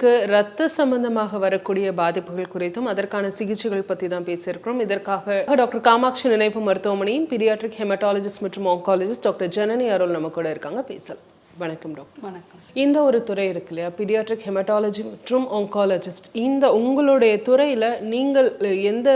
குழந்தைகளுக்கு இரத்த சம்பந்தமாக வரக்கூடிய பாதிப்புகள் குறித்தும் அதற்கான சிகிச்சைகள் பற்றி தான் பேசியிருக்கிறோம். இதற்காக டாக்டர் காமாட்சி நினைவு மருத்துவமனையின் பீடியாட்ரிக் ஹெமட்டாலஜிஸ்ட் மற்றும் ஆங்காலஜிஸ்ட் டாக்டர் ஜனனி அருள் நம்ம கூட இருக்காங்க. பேசலாம். வணக்கம் டாக்டர். வணக்கம். இந்த ஒரு துறை இருக்கு இல்லையா? பீடியாட்ரிக் ஹெமட்டாலஜி மற்றும் ஆங்காலஜிஸ்ட் இந்த உங்களுடைய துறையில நீங்கள் எந்த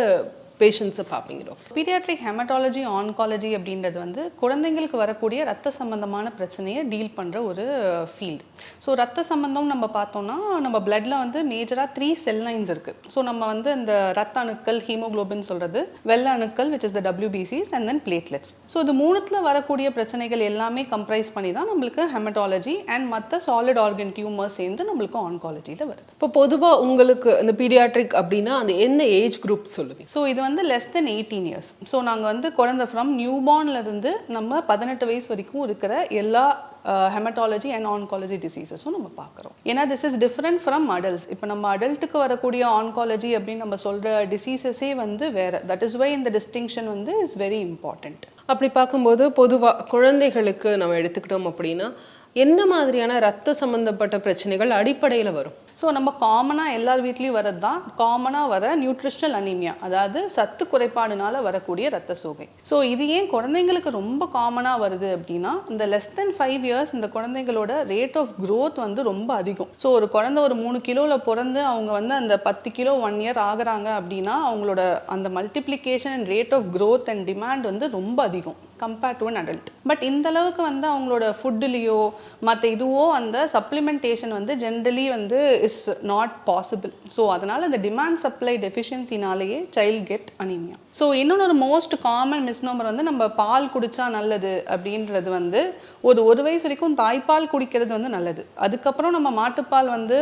பேஷண்ட்ஸை பார்ப்பீங்க டாக்டர் பீடியாட்ரிக் ஹெமட்டாலஜி ஆன்காலஜி அப்படின்றது வந்து குழந்தைங்களுக்கு வரக்கூடிய ரத்த சம்பந்தமான பிரச்சனையை டீல் பண்ணுற ஒரு ஃபீல்டு ஸோ ரத்த சம்பந்தம் நம்ம பார்த்தோம்னா நம்ம பிளட்ல வந்து மேஜராக த்ரீ செல் லைன்ஸ் இருக்குது ஸோ நம்ம வந்து இந்த ரத்த அணுக்கள் ஹீமோகுளோபின் சொல்கிறது வெள்ளை அணுக்கள் விச் இஸ் த டபிள்யூபிசிஸ் அண்ட் தென் பிளேட்லெட்ஸ் ஸோ இது மூணுத்தில் வரக்கூடிய பிரச்சனைகள் எல்லாமே கம்ப்ரைஸ் பண்ணி தான் நம்மளுக்கு ஹெமட்டாலஜி அண்ட் மற்ற சாலிட் ஆர்கன் டியூமர்ஸ் சேர்ந்து நம்மளுக்கு ஆன்காலஜியில் வருது. இப்போ பொதுவா உங்களுக்கு இந்த பீடியாட்ரிக் அப்படின்னா அந்த என்ன ஏஜ் குரூப் சொல்லுவீங்க? ஸோ இது வந்து less than eighteen years so நாங்கள் வந்து குழந்தை ஃப்ரம் இருந்து நம்ம பதினெட்டு வயசு வரைக்கும் இருக்கிற எல்லா ஹெமட்டாலஜி அண்ட் ஆன்காலஜி டிசீசஸும் நம்ம பார்க்குறோம். ஏன்னா this is different from adults இப்போ நம்ம அடல்ட்டுக்கு வரக்கூடிய ஆன்காலஜி அப்படின்னு நம்ம சொல்கிற டிசீசஸே வந்து வேறு. தட் இஸ் வை இந்த டிஸ்டிங்ஷன் வந்து இஸ் வெரி இம்பார்ட்டண்ட் அப்படி பார்க்கும்போது பொதுவாக குழந்தைகளுக்கு நம்ம எடுத்துக்கிட்டோம் அப்படின்னா என்ன மாதிரியான ரத்த சம்பந்தப்பட்ட பிரச்சனைகள் அடிப்படையில் வரும்? ஸோ நம்ம காமனாக எல்லார் வீட்லேயும் வரது தான். காமனாக வர நியூட்ரிஷனல் அனீமியா அதாவது சத்து குறைபாடுனால வரக்கூடிய ரத்த சோகை. ஸோ இது ஏன் குழந்தைங்களுக்கு ரொம்ப காமனாக வருது அப்படின்னா இந்த லெஸ் தென் ஃபைவ் இயர்ஸ் இந்த குழந்தைங்களோட ரேட் ஆஃப் க்ரோத் வந்து ரொம்ப அதிகம். ஸோ ஒரு குழந்தை ஒரு மூணு கிலோவில் பிறந்து அவங்க வந்து அந்த பத்து கிலோ ஒன் இயர் ஆகுறாங்க அப்படின்னா அவங்களோட அந்த multiplication and rate of growth and demand வந்து ரொம்ப அதிகம் compared to an adult but இந்த அளவுக்கு வந்து அவங்களோட ஃபுட்டுலேயோ மற்ற இதுவோ அந்த சப்ளிமெண்டேஷன் வந்து ஜென்ரலி வந்து இஸ் நாட் பாசிபிள் ஸோ அதனால் அந்த டிமாண்ட் சப்ளை டெஃபிஷியன்சினாலேயே சைல்ட் கெட் அனீமியா ஸோ இன்னொன்று ஒரு மோஸ்ட் காமன் மிஸ்னோமர் வந்து நம்ம பால் குடித்தா நல்லது அப்படின்றது வந்து ஒரு ஒரு வயசு வரைக்கும் தாய்ப்பால் குடிக்கிறது வந்து நல்லது. அதுக்கப்புறம் நம்ம மாட்டுப்பால் வந்து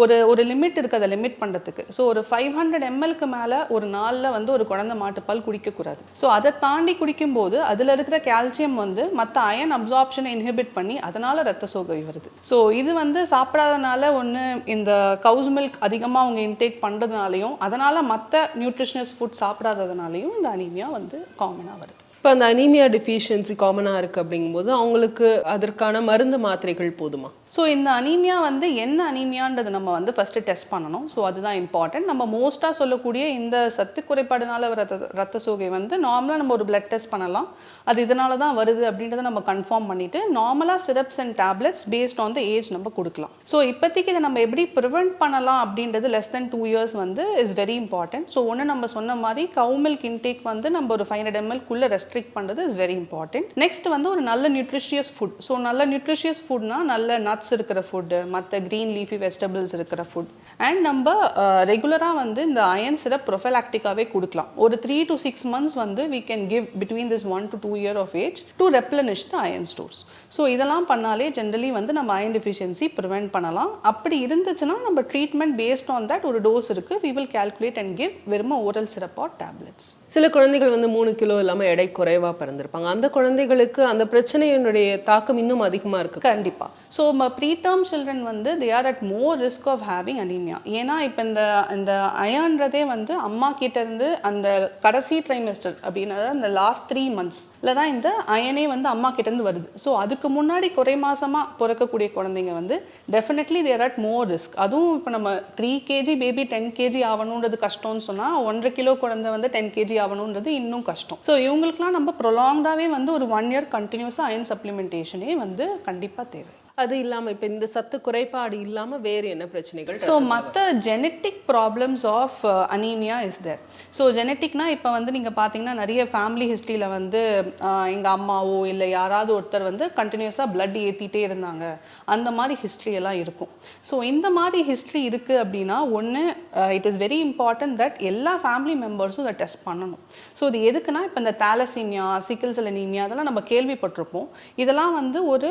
ஒரு ஒரு லிமிட் இருக்குது அதை லிமிட் பண்ணுறதுக்கு ஸோ ஒரு ஃபைவ் ஹண்ட்ரட் எம்எல்க்கு மேலே ஒரு நாளில் வந்து ஒரு குழந்தை மாட்டுப்பால் குடிக்கக்கூடாது. ஸோ அதை தாண்டி குடிக்கும்போது அதில் இருக்கிற கால்சியம் வந்து மற்ற அயன் அப்சார்ப்ஷனை இன்ஹிபிட் பண்ணி அதனால் ரத்த சோகை வருது. ஸோ இது வந்து சாப்பிடாதனால ஒன்று இந்த கவுஸ் மில்க் அதிகமாக அவங்க இன்டேக் பண்ணுறதுனாலையும் அதனால் மற்ற நியூட்ரிஷனஸ் ஃபுட் சாப்பிடாததுனாலையும் இந்த அனீமியா வந்து காமனாக வருது. இப்போ அந்த அனீமியா டிஃபிஷியன்சி காமனாக இருக்குது அப்படிங்கும்போது அவங்களுக்கு அதற்கான மருந்து மாத்திரைகள் போதுமா? ஸோ இந்த அனீமியா வந்து என்ன அனீமியான்றது நம்ம வந்து ஃபஸ்ட்டு டெஸ்ட் பண்ணணும். ஸோ அதுதான் இம்பார்ட்டன்ட் நம்ம மோஸ்ட்டாக சொல்லக்கூடிய இந்த சத்து குறைபாடுனால வர ரத்த ரத்த சோகை வந்து நார்மலாக நம்ம ஒரு பிளட் டெஸ்ட் பண்ணலாம். அது இதனால தான் வருது அப்படின்றத நம்ம கன்ஃபார்ம் பண்ணிவிட்டு நார்மலாக syrups and tablets based on the age நம்ம கொடுக்கலாம். ஸோ இப்போதைக்கு இதை நம்ம எப்படி ப்ரிவெண்ட் பண்ணலாம் அப்படின்றது லெஸ் தென் டூ இயர்ஸ் வந்து இஸ் வெரி இம்பார்ட்டன்ட் ஸோ ஒன்று நம்ம சொன்ன மாதிரி கவு மில்க் இன்டேக் வந்து நம்ம ஒரு ஃபைவ் ஹண்ட்ரட் எம்எல்குள்ளே ரெஸ்ட்ரிக்ட் பண்ணுறது இஸ் வெரி இம்பார்ட்டன்ட் நெக்ஸ்ட் வந்து ஒரு நல்ல நியூட்ரிஷியஸ் ஃபுட் ஸோ நல்ல நியூட்ரிஷியஸ் ஃபுட்னா நல்ல நட்ஸ் இருக்கிற ஃபுட்டு மற்ற க்ரீன் லீஃபி வெஜிடபிள்ஸ் இருக்கிற ஃபுட் அண்ட் நம்ம ரெகுலராக வந்து இந்த அயன் சிரப் ப்ரொஃபலாக்டிக்காகவே கொடுக்கலாம். ஒரு த்ரீ டு சிக்ஸ் மந்த்ஸ் வந்து we can give between this one to two year of age to replenish the iron stores so இதெல்லாம் பண்ணாலே ஜென்ரலி வந்து நம்ம அயன் டெஃபிஷியன்சி ப்ரிவெண்ட் பண்ணலாம். அப்படி இருந்துச்சுன்னா நம்ம ட்ரீட்மெண்ட் பேஸ்ட் ஆன் தட் ஒரு டோஸ் இருக்குது we will calculate and give வெறும் ஓரல் சிரப் ஆர் டேப்லெட்ஸ் சில குழந்தைகள் வந்து மூணு கிலோ இல்லாமல் எடை குறைவாக பிறந்திருப்பாங்க. அந்த குழந்தைகளுக்கு அந்த பிரச்சனையினுடைய தாக்கம் இன்னும் அதிகமாக இருக்கு. கண்டிப்பாக ஸோ ப்ரீ டேர்ம் சில்ட்ரன் வந்து they are at more risk of having anaemia ஏன்னா இப்போ இந்த இந்த அயான்றதே வந்து அம்மா கிட்டேருந்து அந்த கடைசி ட்ரைமெஸ்டர் அப்படின்னு அந்த லாஸ்ட் த்ரீ மந்த்ஸ்ல தான் இந்த அயனே வந்து அம்மா கிட்டேருந்து வருது. ஸோ அதுக்கு முன்னாடி குறை மாதமாக பிறக்கக்கூடிய குழந்தைங்க வந்து definitely they're at more risk அதுவும் இப்போ நம்ம three KG baby ten KG ஆகணுன்றது கஷ்டம்னு சொன்னால் ஒன்றரை கிலோ குழந்தை வந்து டென் கேஜி ஆகணுன்றது இன்னும் கஷ்டம். ஸோ இவங்களுக்குலாம் நம்ம ப்ரொலாங்டாகவே வந்து ஒரு ஒன் இயர் கண்டினியூஸாக அயன் சப்ளிமெண்டேஷனே வந்து கண்டிப்பாக தேவை. அது இல்லாமல் இப்போ இந்த சத்து குறைபாடு இல்லாமல் வேறு என்ன பிரச்சனைகள் ஸோ மற்ற genetic problems of anaemia is there so ஜெனட்டிக்னா இப்போ வந்து நீங்கள் பார்த்தீங்கன்னா நிறைய ஃபேமிலி ஹிஸ்ட்ரியில் வந்து எங்கள் அம்மாவோ இல்லை யாராவது ஒருத்தர் வந்து கண்டினியூஸாக blood ஏற்றிட்டே இருந்தாங்க. அந்த மாதிரி history எல்லாம் இருக்கும். ஸோ இந்த மாதிரி ஹிஸ்ட்ரி இருக்குது அப்படின்னா ஒன்று it is very important that எல்லா ஃபேமிலி மெம்பர்ஸும் இதை டெஸ்ட் பண்ணணும். ஸோ இது எதுக்குன்னா இப்போ இந்த தாலசீமியா சிக்கிள் செல் அனீமியா அதெல்லாம் நம்ம கேள்விப்பட்டிருப்போம். இதெல்லாம் வந்து ஒரு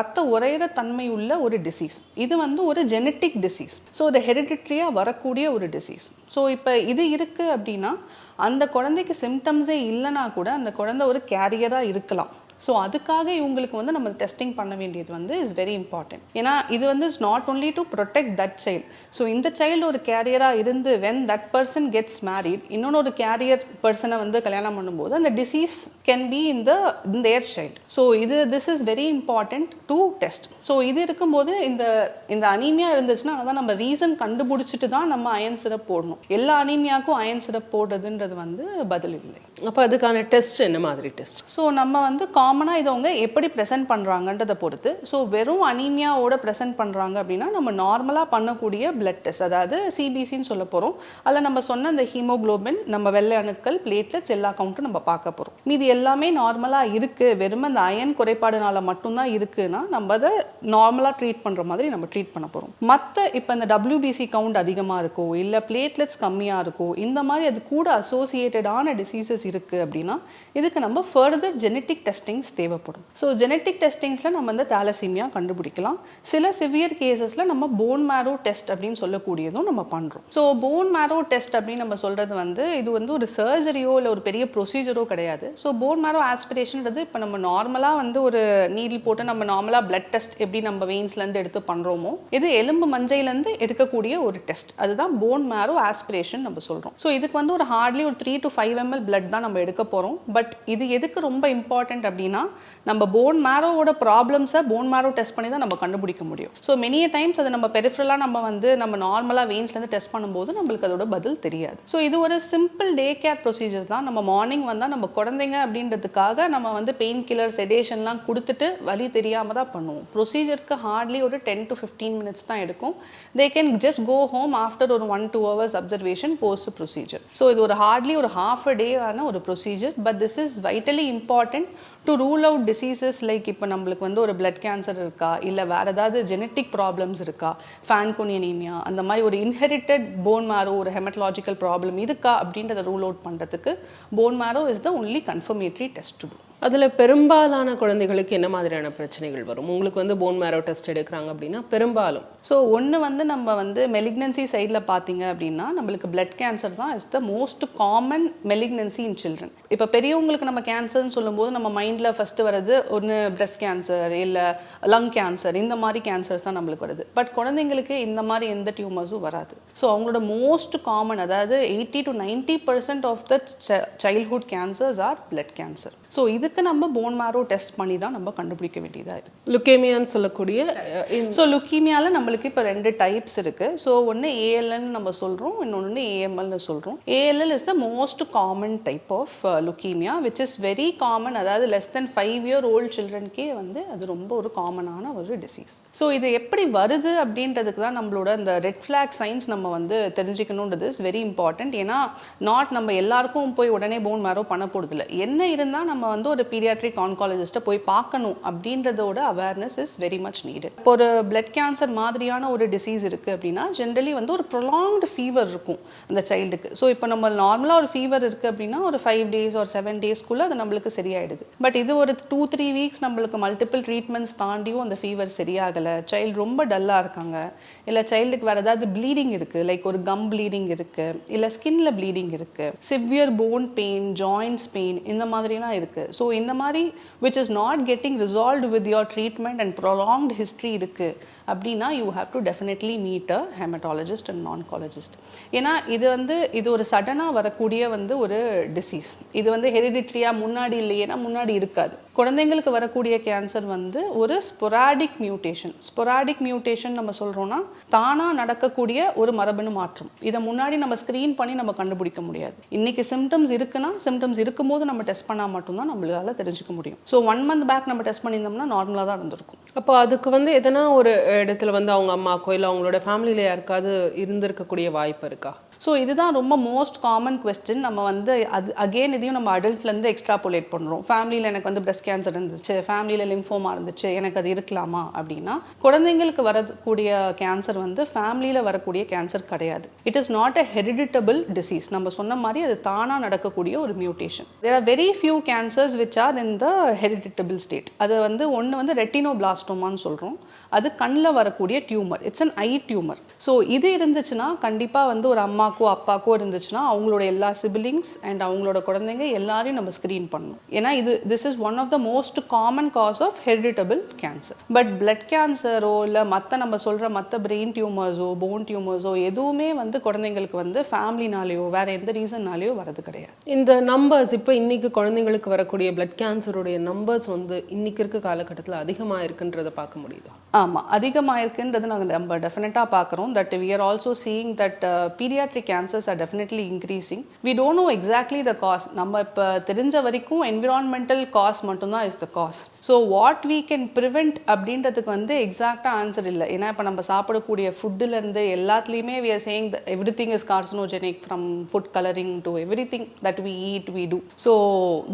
ரத்த உறையிற தன்மை உள்ள ஒரு டிசீஸ் இது வந்து ஒரு ஜெனட்டிக் டிசீஸ் ஸோ இது ஹெரிடிட்ரியாக வரக்கூடிய ஒரு டிசீஸ் ஸோ இப்போ இது இருக்குது அப்படின்னா அந்த குழந்தைக்கு சிம்டம்ஸே இல்லைனா கூட அந்த குழந்தை ஒரு கேரியராக இருக்கலாம். ஸோ அதுக்காக இவங்களுக்கு வந்து நம்ம டெஸ்டிங் பண்ண வேண்டியது வந்து இஸ் வெரி இம்பார்ட்டன்ட் ஏன்னா இது வந்து is not only to protect that child so இந்த சைல்டு ஒரு கேரியராக இருந்து when that person gets married இன்னொன்று ஒரு கேரியர் பர்சனை வந்து கல்யாணம் பண்ணும்போது அந்த டிசீஸ் கேன் பி இந்த in their child. ஸோ இது this is very important to test so இது இருக்கும்போது இந்த இந்த அனீமியா இருந்துச்சுன்னா அதான் நம்ம ரீசன் கண்டுபிடிச்சிட்டு தான் நம்ம அயன் சிரப் போடணும். எல்லா அனீமியாவுக்கும் அயன் சிரப் போடுறதுன்றது வந்து பதில் இல்லை. அப்போ அதுக்கான டெஸ்ட் என்ன மாதிரி டெஸ்ட் ஸோ நம்ம வந்து காமனாக இதை அவங்க எப்படி ப்ரெசென்ட் பண்ணுறாங்கன்றதை பொறுத்து. ஸோ வெறும் அனீமியாவோட ப்ரெசென்ட் பண்ணுறாங்க அப்படின்னா நம்ம நார்மலாக பண்ணக்கூடிய பிளட் டெஸ்ட் அதாவது சிபிசின்னு சொல்ல போகிறோம் அதில் நம்ம சொன்ன அந்த ஹீமோகுளோபின் நம்ம வெள்ளை அணுக்கள் பிளேட்லெட்ஸ் எல்லா கவுண்ட்டும் நம்ம பார்க்க போகிறோம் மீதி எல்லாமே நார்மலாக இருக்குது வெறும் அந்த அயன் குறைபாடுனால மட்டும்தான் இருக்குன்னா நம்ம அதை நார்மலாக ட்ரீட் பண்ணுற மாதிரி நம்ம ட்ரீட் பண்ண போகிறோம் மற்ற இப்போ இந்த டபிள்யூபிசி கவுண்ட் அதிகமாக இருக்கோ இல்லை பிளேட்லெட்ஸ் கம்மியாக இருக்கோ இந்த மாதிரி அது கூட அசோசியேட்டடான டிசீசஸ் இருக்குது அப்படின்னா இதுக்கு நம்ம ஃபர்தர் ஜெனட்டிக் டெஸ்டிங்ஸ் தேவைப்படும். ஸோ ஜெனட்டிக் டெஸ்டிங்ஸில் நம்ம வந்து தேலசீமியா கண்டுபிடிக்கலாம். சில சிவியர் கேசஸில் நம்ம போன் மேரோ டெஸ்ட் அப்படின்னு சொல்லக்கூடியதும் நம்ம பண்ணுறோம் ஸோ போன் மேரோ டெஸ்ட் அப்படின்னு நம்ம சொல்கிறது வந்து இது வந்து ஒரு சர்ஜரியோ இல்லை ஒரு பெரிய ப்ரொசீஜரோ கிடையாது. ஸோ போன் மேரோ ஆஸ்பிரேஷன்றது இப்போ நம்ம நார்மலாக வந்து ஒரு நீடில் போட்டு நம்ம நார்மலாக பிளட் டெஸ்ட் எப்படி நம்ம வெயின்ஸ்லேருந்து எடுத்து பண்ணுறோமோ இது எலும்பு மஞ்சையிலேருந்து எடுக்கக்கூடிய ஒரு டெஸ்ட் அதுதான் போன் மேரோ ஆஸ்பிரேஷன் நம்ம சொல்கிறோம் ஸோ இதுக்கு வந்து ஒரு ஹார்ட்லி ஒரு three to five ML blood தான் நம்ம எடுக்க போகிறோம் பட் இது எதுக்கு ரொம்ப இம்பார்ட்டன்ட் அப்படின்னு நம்ம போன் மேரோவோட ப்ராப்ளம்ஸை போன் மேரோ டெஸ்ட் பண்ணி தான் நம்ம கண்டுபிடிக்க முடியும். ஸோ மெனிய டைம்ஸ் அதை நம்ம பெரிஃபரலாக நம்ம வந்து நம்ம நார்மலாக வெயின்ஸ்லேருந்து டெஸ்ட் பண்ணும்போது நம்மளுக்கு அதோட பதில் தெரியாது. ஸோ இது ஒரு சிம்பிள் டே கேர் ப்ரொசீஜர் தான். நம்ம மார்னிங் வந்தால் நம்ம குழந்தைங்க அப்படின்றதுக்காக நம்ம வந்து பெயின் கில்லர் செடேஷன்லாம் கொடுத்துட்டு வலி தெரியாமல் தான் பண்ணுவோம். ப்ரொசீஜருக்கு ஹார்ட்லி ஒரு டென் டு ஃபிஃப்டீன் மினிட்ஸ் தான் எடுக்கும். They can just go home after ஒரு one two hours observation post procedure so இது ஒரு ஹார்ட்லி ஒரு ஹாஃப் அ டே ஆன ஒரு procedure but this is vitally important to rule out diseases like இப்போ நம்மளுக்கு வந்து ஒரு பிளட் கேன்சர் இருக்கா? இல்லை வேறு ஏதாவது ஜெனட்டிக் ப்ராப்ளம்ஸ் இருக்கா? ஃபேன்கோனியனீமியா அந்த மாதிரி ஒரு இன்ஹெரிட்டட் போன் மேரோ ஒரு ஹெமட்டாலஜிக்கல் ப்ராப்ளம் இருக்கா? அப்படின்றத ரூல் அவுட் பண்ணுறதுக்கு bone marrow is the only confirmatory test to அதில் பெரும்பாலான குழந்தைகளுக்கு என்ன மாதிரியான பிரச்சனைகள் வரும்? உங்களுக்கு வந்து போன் மேரோ டெஸ்ட் எடுக்கிறாங்க அப்படின்னா பெரும்பாலும். ஸோ ஒன்று வந்து நம்ம வந்து மெலிக்னன்சி சைடில் பார்த்தீங்க அப்படின்னா நம்மளுக்கு பிளட் கேன்சர் தான் is the most common malignancy in children இப்போ பெரியவங்களுக்கு நம்ம கேன்சர்னு சொல்லும்போது நம்ம மைண்டில் ஃபஸ்ட்டு வர்றது ஒன்று பிரஸ்ட் கேன்சர் இல்லை லங் கேன்சர் இந்த மாதிரி கேன்சர்ஸ் தான் நம்மளுக்கு வருது. பட் குழந்தைங்களுக்கு இந்த மாதிரி எந்த டியூமர்ஸும் வராது. ஸோ அவங்களோட மோஸ்ட் காமன் அதாவது eighty to ninety percent of the childhood cancers are blood cancer so இது இதுக்கு நம்ம போன் மேரோ டெஸ்ட் பண்ணி தான் நம்ம கண்டுபிடிக்க வேண்டியதாக இருக்குது லுக்கேமியான்னு சொல்லக்கூடிய ஸோ லுக்கீமியாவில் நம்மளுக்கு இப்போ ரெண்டு டைப்ஸ் இருக்குது ஸோ ஒன்று ஏஎல்என் நம்ம சொல்கிறோம் இன்னொன்று ஏஎம்எல்னு சொல்கிறோம் ALL is the most common type of leukaemia which is very common அதாவது less than five year old சில்ட்ரனுக்கே வந்து அது ரொம்ப ஒரு காமனான ஒரு டிசீஸ் ஸோ இது எப்படி வருது அப்படின்றதுக்கு தான் நம்மளோட அந்த ரெட் ஃப்ளாக் சைன்ஸ் நம்ம வந்து தெரிஞ்சுக்கணுன்றது இஸ் வெரி இம்பார்ட்டன்ட் ஏன்னா நாட் நம்ம எல்லாருக்கும் போய் உடனே போன் மேரோ பண்ண போகிறதில்ல என்ன இருந்தால் நம்ம வந்து ஒரு பீடியாட்ரிக் ஆன்காலஜிஸ்ட்டை போய் பார்க்கணும் அப்படின்றதோட awareness is very much need இப்போ ஒரு பிளட் கேன்சர் மாதிரியான ஒரு டிசீஸ் இருக்குது அப்படின்னா ஜென்ரலி வந்து ஒரு ப்ரொலாங்டு ஃபீவர் இருக்கும் அந்த சைல்டுக்கு ஸோ இப்போ நம்ம நார்மலாக ஒரு ஃபீவர் இருக்குது அப்படின்னா ஒரு ஃபைவ் டேஸ் ஒரு செவன் டேஸ்க்குள்ளே அது நம்மளுக்கு சரியாயிடுது. பட் இது ஒரு டூ த்ரீ வீக்ஸ் நம்மளுக்கு மல்டிபிள் ட்ரீட்மெண்ட்ஸ் தாண்டியும் அந்த ஃபீவர் சரியாகலை. சைல்டு ரொம்ப டல்லாக இருக்காங்க. இல்லை சைல்டுக்கு வேறு ஏதாவது ப்ளீடிங் இருக்குது லைக் ஒரு கம் ப்ளீடிங் இருக்குது இல்லை ஸ்கின்ல ப்ளீடிங் இருக்குது severe bone pain joints pain இந்த மாதிரிலாம் இருக்குது ஸோ ஸோ இந்த மாதிரி which is not getting resolved with your treatment and prolonged history இருக்குது அப்படின்னா you have to definitely meet a haematologist and an oncologist ஏன்னா இது வந்து இது ஒரு சடனாக வரக்கூடிய வந்து ஒரு டிசீஸ் இது வந்து ஹெரிடிட்ரியாக முன்னாடி இல்லையேனா முன்னாடி இருக்காது. குழந்தைங்களுக்கு வரக்கூடிய கேன்சர் வந்து ஒரு ஸ்பொராடிக் மியூட்டேஷன் ஸ்பொராடிக் மியூட்டேஷன் நம்ம சொல்கிறோன்னா தானாக நடக்கக்கூடிய ஒரு மரபணு மாற்றம். இதை முன்னாடி நம்ம ஸ்க்ரீன் பண்ணி நம்ம கண்டுபிடிக்க முடியாது. இன்னைக்கு சிம்டம்ஸ் இருக்குன்னா சிம்டம்ஸ் இருக்கும்போது நம்ம டெஸ்ட் பண்ணால் மட்டும்தான் நம்மளால தெரிஞ்சுக்க முடியும். ஸோ ஒன் மந்த் பேக் நம்ம டெஸ்ட் பண்ணியிருந்தோம்னா நார்மலாக தான் இருந்திருக்கும். அப்போ அதுக்கு வந்து எதனா ஒரு இடத்துல வந்து அவங்க அம்மாக்கோ இல்லை அவங்களோட ஃபேமிலியில் யாருக்காவது இருந்திருக்கக்கூடிய வாய்ப்பு இருக்கா? ஸோ இதுதான் ரொம்ப மோஸ்ட் காமன் கொஸ்டின் நம்ம வந்து அது அகெயின் இதையும் நம்ம அடல்ட்லேருந்து எக்ஸ்ட்ராபுலேட் பண்ணுறோம் ஃபேமிலியில் எனக்கு வந்து பிரஸ்ட் கேன்சர் இருந்துச்சு. ஃபேமிலியில் லிம்ஃபோமா இருந்துச்சு. எனக்கு அது இருக்கலாமா அப்படின்னா குழந்தைங்களுக்கு வரக்கூடிய கேன்சர் வந்து ஃபேமிலியில் வரக்கூடிய கேன்சர் கிடையாது. It is not a heritable disease நம்ம சொன்ன மாதிரி அது தானாக நடக்கக்கூடிய ஒரு mutation there are very few cancers which are in the heritable state அது வந்து ஒன்று வந்து ரெட்டினோ பிளாஸ்டோமான்னு சொல்கிறோம் அது கண்ணில் வரக்கூடிய tumour it's an eye tumour so இது இருந்துச்சுன்னா கண்டிப்பாக வந்து ஒரு அம்மா அம்மாக்கோ அப்பாக்கோ இருந்துச்சுன்னா அவங்களோட எல்லா சிபிலிங்ஸ் அண்ட் அவங்களோட குழந்தைங்க எல்லாரையும் நம்ம ஸ்க்ரீன் பண்ணணும். ஏன்னா இது this is one of the most common cause of heritable cancer but blood கேன்சரோ இல்லை மற்ற நம்ம சொல்கிற மற்ற பிரெயின் டியூமர்ஸோ போன் டியூமர்ஸோ எதுவுமே வந்து குழந்தைங்களுக்கு வந்து ஃபேமிலினாலேயோ வேற எந்த ரீசன்னாலேயோ வரது கிடையாது. இந்த நம்பர்ஸ் இப்போ இன்னைக்கு குழந்தைங்களுக்கு வரக்கூடிய பிளட் கேன்சருடைய நம்பர்ஸ் வந்து இன்னைக்கு இருக்க காலகட்டத்தில் அதிகமாக இருக்குன்றதை பார்க்க முடியுதா? ஆமாம் அதிகமாக இருக்குன்றது நாங்கள் நம்ம டெஃபினட்டாக பார்க்குறோம். That we are also seeing that paediatric cancers are definitely increasing we don't know exactly the cause நம்ம இப்போ தெரிஞ்ச வரைக்கும் என்விரான்மெண்டல் காஸ் மட்டும்தான் is the cause so what we can prevent அப்படின்றதுக்கு வந்து எக்ஸாக்டாக ஆன்சர் இல்லை. ஏன்னா இப்போ நம்ம சாப்பிடக்கூடிய ஃபுட்டுலேருந்து எல்லாத்துலேயுமே we are saying everything is carcinogenic from food colouring to everything that we eat we do so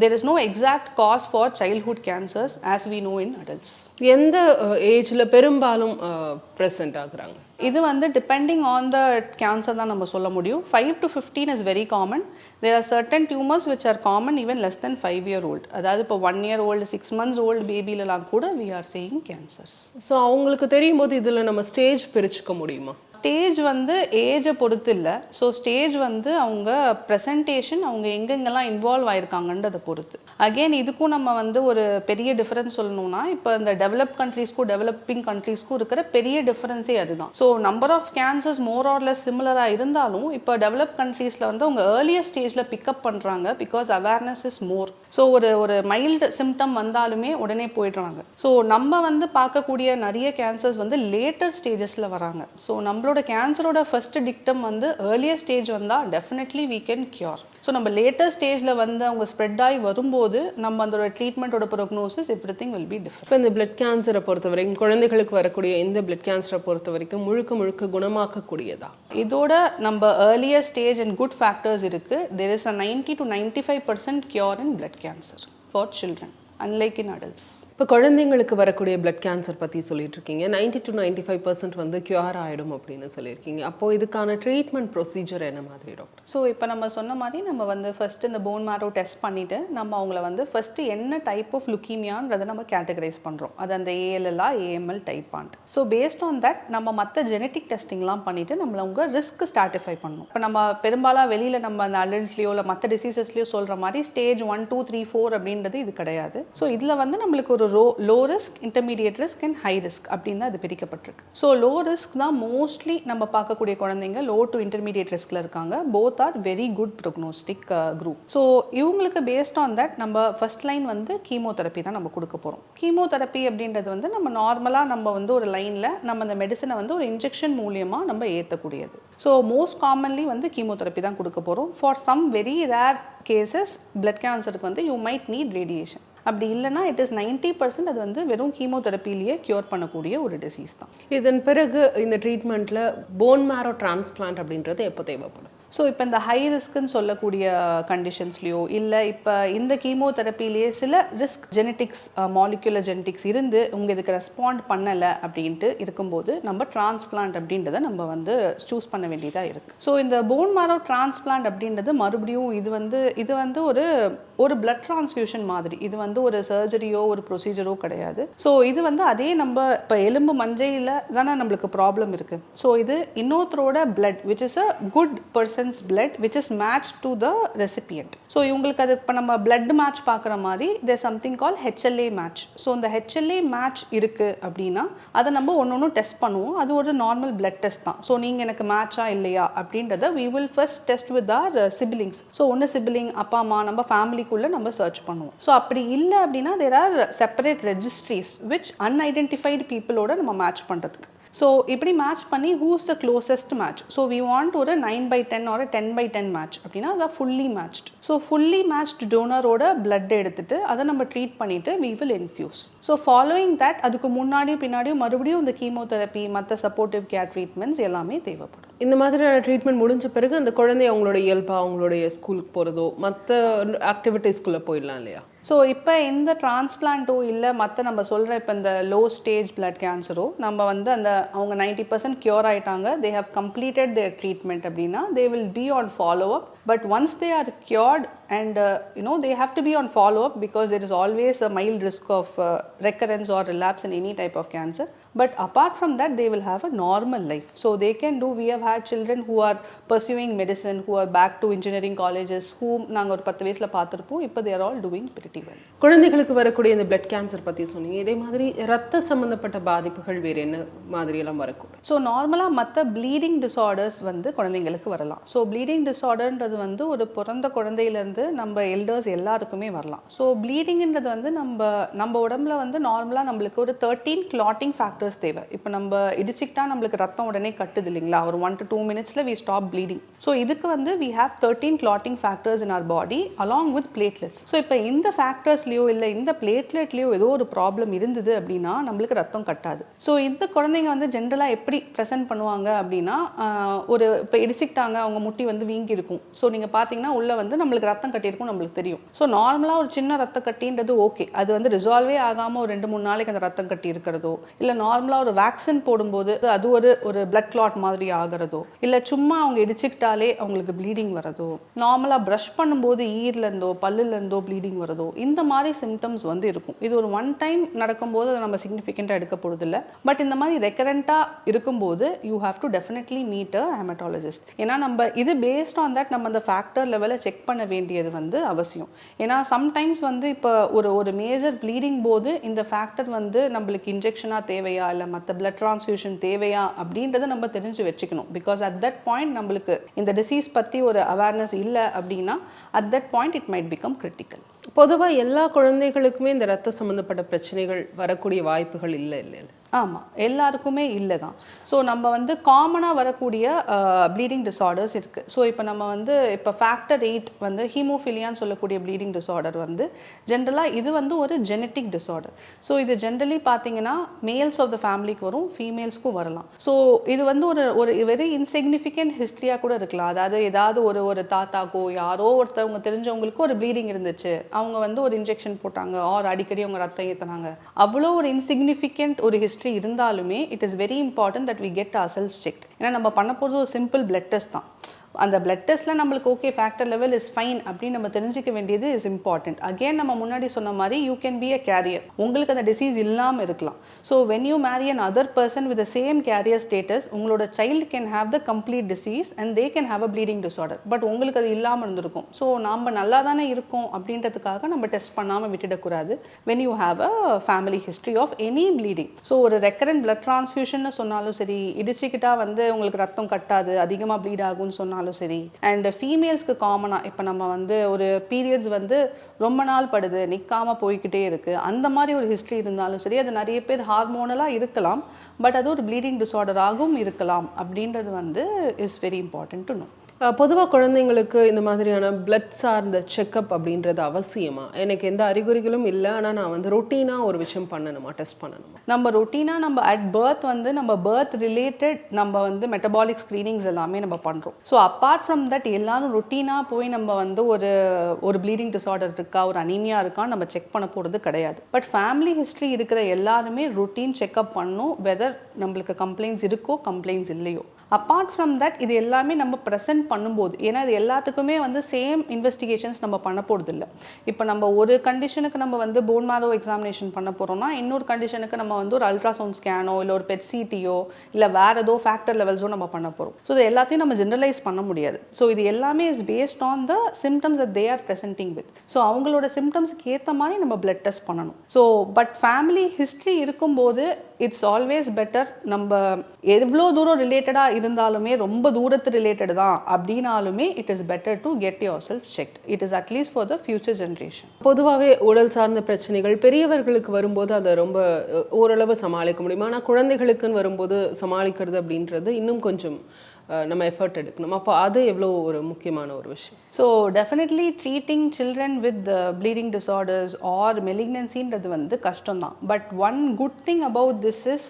there is no exact cause for childhood cancers as we know in adults எந்த uh, ஏஜ்ல பெரும்பாலும் uh, present ஆகுறாங்க? இது வந்து depending on the cancer தான் நம்ம சொல்ல முடியும். Five to fifteen is very common there are certain tumours which are common even less than five year old அதாவது இப்போ one year old six months old பேபிலலாம் கூட we are saying cancers so அவங்களுக்கு தெரியும் போது இதில் நம்ம ஸ்டேஜ் பிரிச்சுக்க முடியுமா? Stage வந்து ஏஜை பொறுத்து இல்லை. ஸோ ஸ்டேஜ் வந்து அவங்க ப்ரெசன்டேஷன் அவங்க எங்கெங்கெல்லாம் இன்வால்வ் ஆயிருக்காங்கன்றதை பொறுத்து. அகெயின் இதுக்கும் நம்ம வந்து ஒரு பெரிய டிஃப்ரென்ஸ் சொல்லணும்னா இப்போ இந்த டெவலப் கண்ட்ரீஸ்க்கும் டெவலப்பிங் கண்ட்ரீஸ்க்கும் இருக்கிற பெரிய டிஃப்ரென்ஸே அதுதான். So number of cancers more ஆர்ல சிமிலராக இருந்தாலும் இப்போ டெவலப் கண்ட்ரீஸில் வந்து அவங்க ஏர்லியர் ஸ்டேஜில் பிக்கப் பண்ணுறாங்க because awareness is more so ஒரு ஒரு மைல்டு சிம்டம் வந்தாலுமே உடனே போயிடுறாங்க. ஸோ நம்ம வந்து பார்க்கக்கூடிய நிறைய கேன்சர்ஸ் வந்து லேட்டர் ஸ்டேஜஸில் வராங்க. ஸோ நம்மளோட கேன்சரோட ஃபர்ஸ்ட் டிக்டம் வந்து ஏர்லியர் ஸ்டேஜ் வந்தால் definitely we can cure so நம்ம லேட்டர் ஸ்டேஜில் வந்து அவங்க ஸ்ப்ரெட் ஆகி வரும்போது நம்ம அதோட ட்ரீட்மெண்ட்டோட prognosis everything will be different இப்போ இந்த பிளட் கேன்சரை பொறுத்த வரைக்கும் குழந்தைகளுக்கு வரக்கூடிய இந்த பிளட் கேன்சரை பொறுத்த வரைக்கும் முழுக்க முழுக்க குணமாக்கக்கூடியதா? இதோட நம்ம earlier stage and good factors இருக்குது there is a ninety to ninety five percent cure in blood cancer for children unlike in adults இப்போ குழந்தைங்களுக்கு வரக்கூடிய பிளட் கேன்சர் பற்றி சொல்லிட்டுருக்கீங்க. Ninety to ninety five percent வந்து கியூர் ஆகிடும் அப்படின்னு சொல்லியிருக்கீங்க. அப்போ இதுக்கான ட்ரீட்மெண்ட் ப்ரொசீஜர் என்ன மாதிரி டாக்டர் ஸோ இப்போ நம்ம சொன்ன மாதிரி நம்ம வந்து ஃபஸ்ட்டு இந்த போன் மேரோ டெஸ்ட் பண்ணிவிட்டு நம்ம அவங்கள வந்து ஃபஸ்ட்டு என்ன டைப் ஆஃப் லுக்கீமியான்றதை நம்ம கேட்டகரைஸ் பண்ணுறோம் அது அந்த ஏஎல்எல்ஆ ஏஎம்எல் டைப் டைப்பான்ட்டு ஸோ பேஸ்ட் ஆன் தட் நம்ம மற்ற ஜெனட்டிக் டெஸ்டிங்லாம் பண்ணிவிட்டு நம்மளை அவங்க ரிஸ்க் ஸ்டாட்டிஃபை பண்ணணும். இப்போ நம்ம பெரும்பாலாக வெளியில் நம்ம அந்த அடல்ட்லேயோ இல்லை மற்ற டிசீசஸ்லையோ சொல்கிற மாதிரி stage one two three four அப்படின்றது இது கிடையாது. ஸோ இதில் வந்து நம்மளுக்கு ஒரு row low risk intermediate risk and high risk அப்படின்னு தான் அது பிரிக்கப்பட்டிருக்கு. ஸோ லோ ரிஸ்க் தான் மோஸ்ட்லி நம்ம பார்க்கக்கூடிய குழந்தைங்க லோ டு இன்டர்மீடியட் ரிஸ்கில் இருக்காங்க. Both are very good prognostic group so இவங்களுக்கு பேஸ்ட் ஆன் தட் நம்ம ஃபர்ஸ்ட் லைன் வந்து கீமோதெரப்பி தான் நம்ம கொடுக்க போகிறோம் கீமோதெரப்பி அப்படின்றது வந்து நம்ம நார்மலாக நம்ம வந்து ஒரு லைனில் நம்ம அந்த மெடிசனை வந்து ஒரு இன்ஜெக்ஷன் மூலியமாக நம்ம ஏற்றக்கூடியது ஸோ மோஸ்ட் காமன்லி வந்து கீமோதெரப்பி தான் கொடுக்க போகிறோம் for some very rare cases blood கேன்சருக்கு வந்து யூ மைட் நீட் ரேடியேஷன் அப்படி இல்லைன்னா இட் இஸ் நைன்ட்டி பர்சன்ட் அது வந்து வெறும் கீமோதெரப்பிலேயே க்யூர் பண்ணக்கூடிய ஒரு டிசீஸ் தான். இதன் பிறகு இந்த ட்ரீட்மெண்ட்டில் போன் மேரோ டிரான்ஸ்பிளான்ட் அப்படின்றது எப்போ தேவைப்படும்? ஸோ இப்போ இந்த ஹை ரிஸ்க்குன்னு சொல்லக்கூடிய கண்டிஷன்ஸ்லையோ இல்லை இப்போ இந்த கீமோதெரப்பிலேயே சில ரிஸ்க் ஜெனட்டிக்ஸ் மாலிகுலர் ஜெனட்டிக்ஸ் இருந்து உங்கள் இதுக்கு ரெஸ்பாண்ட் பண்ணலை அப்படின்ட்டு இருக்கும்போது நம்ம டிரான்ஸ்பிளான்ட் அப்படின்றத நம்ம வந்து சூஸ் பண்ண வேண்டியதாக இருக்குது ஸோ இந்த போன் மாரோ டிரான்ஸ்பிளான்ட் அப்படின்றது மறுபடியும் இது வந்து இது வந்து ஒரு ஒரு பிளட் டிரான்ஸ்ஃபியூஷன் மாதிரி. இது வந்து ஒரு சர்ஜரியோ ஒரு ப்ரொசீஜரோ கிடையாது. ஸோ இது வந்து அதே நம்ம இப்போ எலும்பு மஞ்சையில் தானே நம்மளுக்கு ப்ராப்ளம் இருக்குது ஸோ இது இன்னொருத்தரோட blood which is a good person person's blood which is match to the recipient so இவங்களுக்கு அது இப்போ நம்ம பிளட் மேட்ச் பார்க்குற மாதிரி there something call HLA match so இந்த ஹெச்எல்ஏ மேட்ச் இருக்குது அப்படின்னா அதை நம்ம ஒன்று ஒன்று டெஸ்ட் பண்ணுவோம். அது ஒரு நார்மல் பிளட் டெஸ்ட் தான். ஸோ நீங்கள் எனக்கு மேட்சா இல்லையா அப்படின்றத we will first test with our siblings so ஒன்று சிபிலிங் அப்பா அம்மா நம்ம ஃபேமிலிக்குள்ளே நம்ம சர்ச் பண்ணுவோம். ஸோ அப்படி இல்லை அப்படின்னா there are separate registries which unidentified பீப்புளோட நம்ம மேட்ச் பண்ணுறதுக்கு ஸோ இப்படி மேட்ச் பண்ணி who's the closest match so we want ஒரு நைன் பை டென் ஒரு டென் பை டென் மேட்ச் அப்படின்னா அதான் fully matched so fully matched டோனரோட blood எடுத்துட்டு அதை நம்ம ட்ரீட் பண்ணிட்டு we will infuse so following that அதுக்கு முன்னாடியும் பின்னாடியும் மறுபடியும் இந்த கீமோதெரப்பி மற்ற சப்போர்ட்டிவ் கேர் ட்ரீட்மெண்ட்ஸ் எல்லாமே தேவைப்படும். இந்த மாதிரியான ட்ரீட்மெண்ட் முடிஞ்ச பிறகு அந்த குழந்தை அவங்களோட இயல்பா அவங்களுடைய ஸ்கூலுக்கு போகிறதோ மற்ற ஆக்டிவிட்டீஸ்குள்ளே போயிடலாம் இல்லையா? ஸோ இப்போ எந்த டிரான்ஸ்பிளான்ட்டோ இல்லை மற்ற நம்ம சொல்கிற இப்போ இந்த லோ ஸ்டேஜ் பிளட் கேன்சரோ நம்ம வந்து அந்த அவங்க நைன்டி பர்சன்ட் க்யூர் ஆகிட்டாங்க they have completed their treatment அப்படின்னா they will be on follow up but once they are and uh, you know they have to be on follow up because there is always a mild risk of uh, recurrence or relapse in any type of cancer but apart from that they will have a normal life so they can do we have had children who are pursuing medicine who are back to engineering colleges whom நாங்கள் ஒரு பத்து வயசில் பார்த்துருப்போம். இப்போ they're all doing pretty well குழந்தைகளுக்கு வரக்கூடிய இந்த blood cancer பத்தி சொன்னீங்க. இதே மாதிரி ரத்த சம்பந்தப்பட்ட பாதிப்புகள் வேறு என்ன மாதிரியெல்லாம் வரக்கூடும்? ஸோ நார்மலாக மற்ற ப்ளீடிங் டிஸார்டர்ஸ் வந்து குழந்தைங்களுக்கு வரலாம். ஸோ ப்ளீடிங் டிஸார்டர்ன்றது வந்து ஒரு பிறந்த குழந்தையிலேருந்து நம்ம எல்டர்ஸ் எல்லாருக்குமே வரலாம். ஸோ ப்ளீடிங்ன்றது வந்து நம்ம நம்ம உடம்புல வந்து நார்மலாக நம்மளுக்கு ஒரு தேர்ட்டீன் கிளாட்டிங் டாக்டர்ஸ் தேவை. இப்போ நம்ம இடிச்சிக்கிட்டா நம்மளுக்கு ரத்தம் உடனே கட்டுது இல்லைங்களா? ஒரு ஒன் டு டூ மினிட்ஸில் வி ஸ்டாப் ப்ளீடிங் ஸோ இதுக்கு வந்து we have thirteen clotting factors in our body along with platelets so இப்போ இந்த ஃபேக்டர்ஸ்லையோ இல்லை இந்த பிளேட்லெட்லையோ ஏதோ ஒரு ப்ராப்ளம் இருந்தது அப்படின்னா நம்மளுக்கு ரத்தம் கட்டாது. ஸோ இந்த குழந்தைங்க வந்து ஜென்ரலாக எப்படி ப்ரெசென்ட் பண்ணுவாங்க அப்படின்னா ஒரு இப்போ இடிச்சிக்கிட்டாங்க அவங்க முட்டி வந்து வீங்கி இருக்கும். ஸோ நீங்கள் பார்த்தீங்கன்னா உள்ள வந்து நம்மளுக்கு ரத்தம் கட்டியிருக்கும் நம்மளுக்கு தெரியும். ஸோ நார்மலாக ஒரு சின்ன ரத்த கட்டின்றது ஓகே அது வந்து ரிசால்வே ஆகாமல் ஒரு ரெண்டு மூணு நாளைக்கு அந்த ரத்தம் கட்டி இருக்கிறதோ இல்லை நார்மலாக ஒரு வேக்சின் போடும்போது அது ஒரு ஒரு பிளட் கிளாட் மாதிரி ஆகிறதோ இல்லை சும்மா அவங்க இடிச்சுக்கிட்டாலே அவங்களுக்கு ப்ளீடிங் வரதோ நார்மலாக ப்ரஷ் பண்ணும்போது ஈர்லேருந்தோ பல்லுலேருந்தோ ப்ளீடிங் வரதோ இந்த மாதிரி சிம்டம்ஸ் வந்து இருக்கும். இது ஒரு ஒன் டைம் நடக்கும்போது அதை நம்ம சிக்னிஃபிகண்ட்டாக எடுக்க போகிறதில்ல பட் இந்த மாதிரி ரெக்கரண்ட்டாக இருக்கும்போது you have to definitely meet a haematologist ஏன்னா நம்ம இது பேஸ்ட் ஆன் தட் நம்ம அந்த ஃபேக்டர் லெவலை செக் பண்ண வேண்டியது வந்து அவசியம். ஏன்னா சம்டைம்ஸ் வந்து இப்போ ஒரு ஒரு மேஜர் ப்ளீடிங் போது இந்த ஃபேக்டர் வந்து நம்மளுக்கு இன்ஜெக்ஷனாக தேவையா இல்லை மற்ற பிளட் டிரான்ஸ்ஃபியூஷன் தேவையா அப்படின்றத நம்ம தெரிஞ்சு வச்சுக்கணும். பிகாஸ் அட் தட் பாயிண்ட் நம்மளுக்கு இந்த டிசீஸ் பற்றி ஒரு அவேர்னஸ் இல்லை அப்படின்னா at that point it might become critical பொதுவா எல்லா குழந்தைகளுக்குமே இந்த ரத்த சம்மந்தப்பட்ட பிரச்சனைகள் வரக்கூடிய வாய்ப்புகள் இல்லை இல்லை. ஆமாம் எல்லாருக்குமே இல்லை தான். ஸோ நம்ம வந்து காமனாக வரக்கூடிய ப்ளீடிங் டிஸார்டர்ஸ் இருக்குது ஸோ இப்போ நம்ம வந்து இப்போ ஃபேக்டர் எயிட் வந்து ஹீமோஃபிலியான்னு சொல்லக்கூடிய ப்ளீடிங் டிஸார்டர் வந்து ஜென்ரலாக இது வந்து ஒரு ஜெனட்டிக் டிஸார்டர் ஸோ இது ஜென்ரலி பார்த்தீங்கன்னா மேல்ஸ் ஆஃப் த ஃபேமிலிக்கு வரும் ஃபீமேல்ஸ்க்கும் வரலாம். ஸோ இது வந்து ஒரு ஒரு வெரி இன்சிக்னிஃபிகண்ட் ஹிஸ்ட்ரியாக கூட இருக்கலாம். அதாவது ஏதாவது ஒரு ஒரு தாத்தாக்கோ யாரோ ஒருத்தவங்க தெரிஞ்சவங்களுக்கு ஒரு ப்ளீடிங் இருந்துச்சு. அவங்க வந்து ஒரு இன்ஜெக்ஷன் போட்டாங்க ஆர் அடிக்கடி அவங்க ரத்தம் ஏற்றுனாங்க அவ்வளோ ஒரு இன்சிக்னிஃபிகண்ட் ஒரு ஹிஸ்ட்ரி இருந்தாலுமே it is very important that we get our cells checked ஏன்னா நம்ம பண்ண போகிறது ஒரு சிம்பிள் பிளட் டெஸ்ட் தான். அந்த பிளட் டெஸ்ட்டில் நம்மளுக்கு okay factor level is fine அப்படின்னு நம்ம தெரிஞ்சிக்க வேண்டியது இஸ் இம்பார்ட்டன்ட் அகேன் நம்ம முன்னாடி சொன்ன மாதிரி you can be a carrier உங்களுக்கு அந்த டிசீஸ் இல்லாமல் இருக்கலாம். So when you marry an other person with same carrier status உங்களோட child can have the complete disease and they can have a bleeding disorder but உங்களுக்கு அது இல்லாமல் இருந்திருக்கும். So நம்ம நல்லா தானே இருக்கோம் அப்படின்றதுக்காக நம்ம டெஸ்ட் பண்ணாமல் விட்டுடக்கூடாது. When you have a family history of any bleeding so ஒரு ரெக்கரண்ட் பிளட் ட்ரான்ஸ்ஃபியூஷன் சொன்னாலும் சரி இடிச்சுக்கிட்டா வந்து உங்களுக்கு ரத்தம் கட்டாது அதிகமாக ப்ளீட் ஆகும்னு சொன்னால் சொன்னாலும் சரி. அண்ட் ஃபீமேல்ஸ்க்கு காமனாக இப்போ நம்ம வந்து ஒரு பீரியட்ஸ் வந்து ரொம்ப நாள் படுது நிற்காம போய்க்கிட்டே இருக்கு. அந்த மாதிரி ஒரு ஹிஸ்ட்ரி இருந்தாலும் சரி அது நிறைய பேர் ஹார்மோனலாக இருக்கலாம் பட் அது ஒரு ப்ளீடிங் டிஸார்டராகவும் இருக்கலாம். அப்படின்றது வந்து is very important to know பொதுவாக குழந்தைங்களுக்கு இந்த மாதிரியான பிளட் சார்ந்த செக்கப் அப்படின்றது அவசியமா? எனக்கு எந்த அறிகுறிகளும் இல்லை ஆனால் நான் வந்து ரொட்டீனாக ஒரு விஷயம் பண்ணணுமா? டெஸ்ட் பண்ணணுமா? நம்ம ரொட்டீனாக நம்ம அட் பர்த் வந்து நம்ம பர்த் ரிலேட்டட் நம்ம வந்து மெட்டபாலிக் ஸ்க்ரீனிங்ஸ் எல்லாமே நம்ம பண்ணுறோம் ஸோ அப்பார்ட் ஃப்ரம் தட் எல்லாரும் ரொட்டீனாக போய் நம்ம வந்து ஒரு ஒரு ப்ளீடிங் டிசார்டர் இருக்கா ஒரு அனீமியா இருக்கான்னு நம்ம செக் பண்ண போகிறது கிடையாது. பட் ஃபேமிலி ஹிஸ்ட்ரி இருக்கிற எல்லாருமே ரொட்டீன் செக்அப் பண்ணும் வெதர் நம்மளுக்கு கம்ப்ளைண்ட்ஸ் இருக்கோ கம்ப்ளைண்ட்ஸ் இல்லையோ. அப்பார்ட் ஃப்ரம் தட் இது எல்லாமே நம்ம ப்ரெசென்ட் பண்ணும்போது ஏன்னா இது எல்லாத்துக்குமே வந்து சேம் இன்வெஸ்டிகேஷன்ஸ் நம்ம பண்ண போகிறது இல்லை இப்போ நம்ம ஒரு கண்டிஷனுக்கு நம்ம வந்து போன் மேரோ எக்ஸாமினேஷன் பண்ண போகிறோம்னா இன்னொரு கண்டிஷனுக்கு நம்ம வந்து ஒரு அல்ட்ராசவுண்ட் ஸ்கேனோ இல்லை ஒரு பெட் சிடியோ இல்லை வேற ஏதோ ஃபேக்டர் லெவல்ஸோ நம்ம பண்ண போகிறோம் ஸோ இது எல்லாத்தையும் நம்ம ஜென்ரலைஸ் பண்ண முடியாது. ஸோ இது எல்லாமே is based on the symptoms they are presenting with so அவங்களோட சிம்டம்ஸ்க்கு ஏற்ற மாதிரி நம்ம பிளட் டெஸ்ட் பண்ணணும். ஸோ பட் ஃபேமிலி ஹிஸ்ட்ரி இருக்கும்போது இட்ஸ் ஆல்வேஸ் பெட்டர் நம்ம எவ்வளோ தூரம் ரிலேட்டடாக இருந்தாலுமே ரொம்ப தூரத்து ரிலேட்டட் தான் அப்படின்னாலுமே it is better to get yourself checked it is at least for the future generation பொதுவாகவே உடல் சார்ந்த பிரச்சனைகள் பெரியவர்களுக்கு வரும்போது அதை ரொம்ப ஓரளவு சமாளிக்க முடியும். ஆனால் குழந்தைகளுக்குன்னு வரும்போது சமாளிக்கிறது அப்படின்றது இன்னும் கொஞ்சம் நம்ம எஃபர்ட் எடுக்கணும். அப்போ அது எவ்வளோ ஒரு முக்கியமான ஒரு விஷயம். So definitely treating children with bleeding disorders or மெலிக்னன்சின்றது வந்து கஷ்டம்தான். But one good thing about this is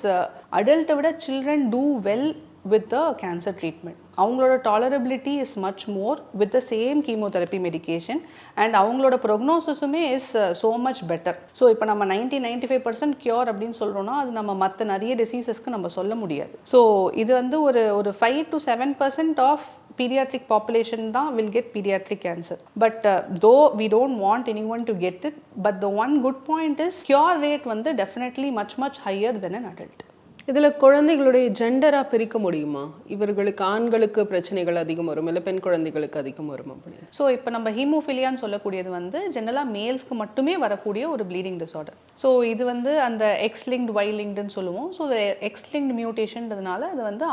அடல்ட்டை விட children do well with the cancer treatment அவங்களோட tolerability is much more with the same chemotherapy medication and அவங்களோட ப்ரொக்னோசிஸுமே is so much better so இப்போ நம்ம ninety ninety five percent cure அப்படின்னு சொல்கிறோம்னா அது நம்ம மற்ற நிறைய டிசீசஸ்க்கு நம்ம சொல்ல முடியாது. ஸோ இது வந்து ஒரு ஒரு five to seven percent of paediatric population தான் will get pediatric cancer but though we don't want any one to get it but the one good point is cure rate வந்து definitely much much higher then an adult இதில் குழந்தைகளுடைய ஜெண்டராக பிரிக்க முடியுமா? இவர்களுக்கு ஆண்களுக்கு பிரச்சனைகள் அதிகம் வரும் இல்லை பெண் குழந்தைகளுக்கு அதிகம் வரும் அப்படின்னு ஸோ இப்போ நம்ம ஹீமோஃபிலியான்னு சொல்லக்கூடியது வந்து ஜென்ரலாக மேல்ஸ்க்கு மட்டுமே வரக்கூடிய ஒரு ப்ளீடிங் டிசார்டர் ஸோ இது வந்து அந்த எக்ஸ் லிங்க்டு ஒய் லிங்க்டுன்னு சொல்லுவோம். ஸோ எக்ஸ் லிங்க்டு மியூட்டேஷன்றதுனால அது வந்து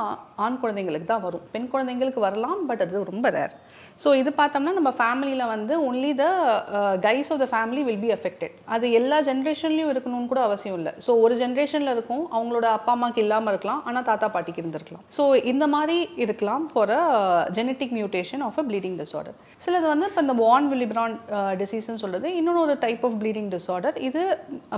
ஆண் குழந்தைங்களுக்கு தான் வரும். பெண் குழந்தைங்களுக்கு வரலாம் பட் அது ரொம்ப ரேர் ஸோ இது பார்த்தோம்னா நம்ம ஃபேமிலியில் வந்து only the guys of the family will be affected அது எல்லா ஜென்ரேஷன்லேயும் இருக்கணும்னு கூட அவசியம் இல்லை. ஸோ ஒரு ஜென்ரேஷனில் இருக்கும் அவங்களோட அப்பா அம்மாக்கு இல்லாமல் இருக்கலாம் ஆனால் தாத்தா பாட்டிக்கு இருந்திருக்கலாம். ஸோ இந்த மாதிரி இருக்கலாம் for a genetic mutation of a bleeding disorder சிலது வந்து இப்போ இந்த வான் வில்லிபிரான் டிசீஸ்னு சொல்கிறது இன்னொரு ஒரு டைப் ஆஃப் ப்ளீடிங் டிஸார்டர் இது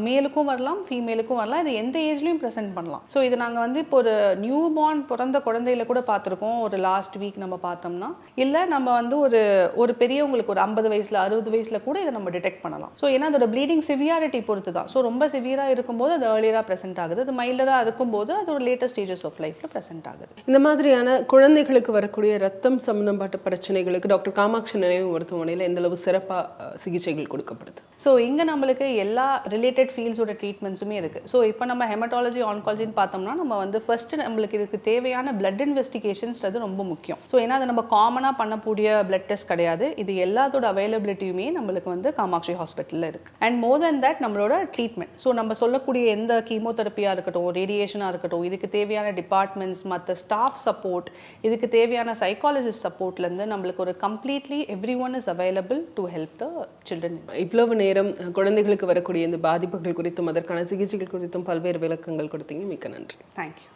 மேலுக்கும் வரலாம் ஃபீமேலுக்கும் வரலாம் இது எந்த ஏஜ்லையும் ப்ரெசென்ட் பண்ணலாம். ஸோ இது நாங்கள் வந்து இப்போ ஒரு நியூ பார்ன் பிறந்த குழந்தையில கூட பார்த்துருக்கோம். ஒரு லாஸ்ட் வீக் நம்ம பார்த்தோம்னா இல்லை நம்ம வந்து ஒரு ஒரு பெரியவங்களுக்கு ஒரு ஐம்பது வயசில் அறுபது வயசில் கூட இதை நம்ம டிடெக்ட் பண்ணலாம். ஸோ ஏன்னா அதோட ப்ளீடிங் சிவியாரிட்டி பொறுத்து தான் ஸோ ரொம்ப சிவியராக இருக்கும்போது அது ஏர்லியராக ப்ரெசென்ட் ஆகுது. அது மைல்டராக இருக்கும் அது ஒரு லேட்டஸ்ட் ஸ்டேஜஸ் ஆஃப் லைஃப்பில் ப்ரெசென்ட் ஆகுது. இந்த மாதிரியான குழந்தைகளுக்கு வரக்கூடிய ரத்தம் சம்பந்தப்பட்ட பிரச்சனைகளுக்கு டாக்டர் காமாட்சி நினைவு மருத்துவமனையில் எந்த அளவு சிறப்பா அஹ், சிகிச்சைகள் கொடுக்கப்படுது? ஸோ இங்கே நம்மளுக்கு எல்லா ரிலேட்டட் ஃபீல்ட்ஸோட ட்ரீட்மெண்ட்ஸுமே இருக்குது ஸோ இப்போ நம்ம ஹெமட்டாலஜி ஆன்காலஜின்னு பார்த்தோம்னா நம்ம வந்து ஃபர்ஸ்ட் நம்மளுக்கு இதுக்கு தேவையான பிளட் இன்வெஸ்டிகேஷன்ஸ்றது ரொம்ப முக்கியம். ஸோ ஏன்னா அது நம்ம காமனாக பண்ணக்கூடிய பிளட் டெஸ்ட் கிடையாது. இது எல்லாத்தோட அவைலபிலிட்டியுமே நம்மளுக்கு வந்து காமாட்சி ஹாஸ்பிட்டலில் இருக்குது அண்ட் மோர் தென் தட் நம்மளோட ட்ரீட்மெண்ட் ஸோ நம்ம சொல்லக்கூடிய எந்த கீமோதெரப்பியாக இருக்கட்டும் ரேடியேஷனாக இருக்கட்டும் இதுக்கு தேவையான டிபார்ட்மெண்ட்ஸ் மற்ற ஸ்டாஃப் சப்போர்ட் இதுக்கு தேவையான சைக்காலஜிஸ்ட் சப்போர்ட்லேருந்து நம்மளுக்கு ஒரு completely everyone is available to help the children இவ்வளவு நேரம் குழந்தைகளுக்கு வரக்கூடிய இந்த பாதிப்புகள் குறித்தும் அதற்கான சிகிச்சைகள் குறித்தும் பல்வேறு விளக்கங்கள் கொடுத்தீங்க. மிக்க நன்றி. தேங்க்யூ